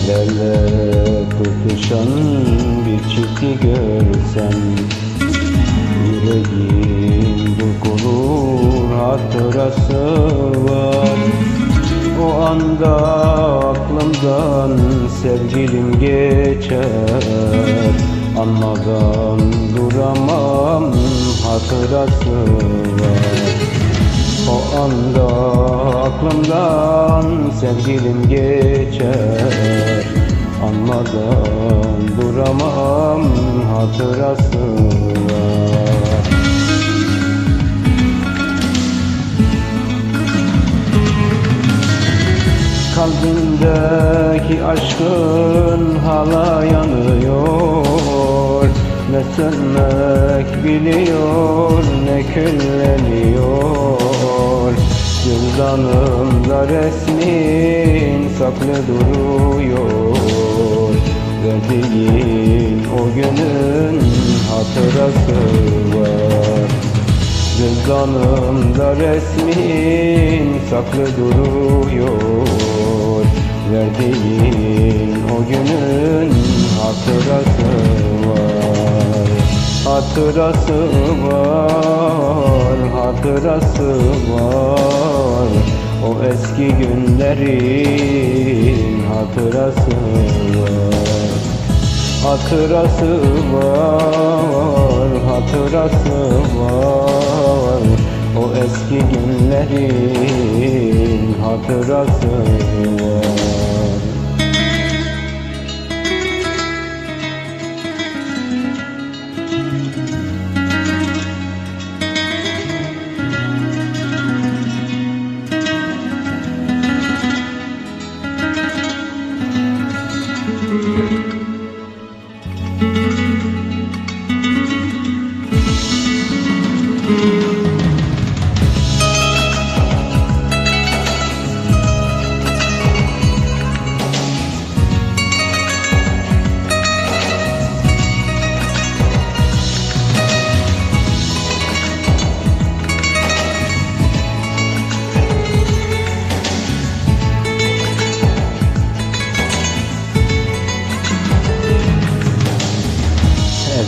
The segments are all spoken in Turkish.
ele tutuşan bir çifti görsem Yüreğim burkulur hatırası var. O anda aklımdan sevgilim geçer Anmadan duramam hatırası var. O anda aklımdan sevgilim geçer Anmadan duramam hatırası var Kalbimdeki aşkın hala yanıyor. Ne sönmek biliyor ne külleniyor. Cüzdanımda resmin saklı duruyor Verdiğin o günün hatırası var. Cüzdanımda resmin saklı duruyor. Verdiğin o günün hatırası var. Hatırası var, hatırası var. O eski günlerin hatırası var Hatırası var, hatırası var. O eski günlerin hatırası var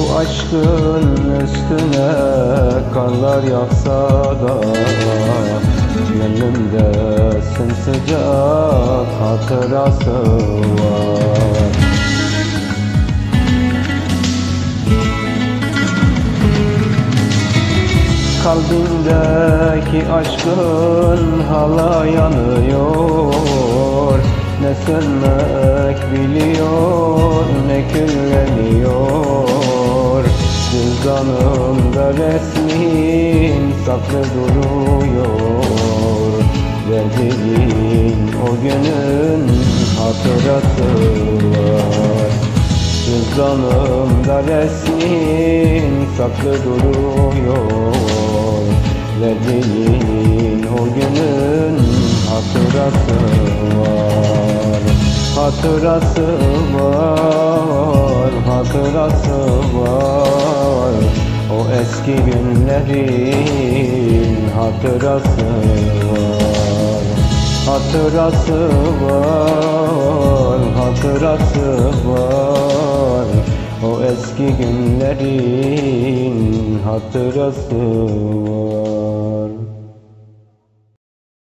bu aşkın üstüne karlar yağsa da Gönlümde sımsıcak hatırası var. Kalbimdeki aşkın hala yanıyor. Ne sönmek biliyor ne külleniyor Cüzdanımda resmin saklı duruyor. Verdiğin o günün hatırası var. Cüzdanımda resmin saklı duruyor. Verdiğin o günün hatırası var. Hatırası var, hatırası var eski günlerin hatırası var. Hatırası var, hatırası var. O eski günlerin hatırası var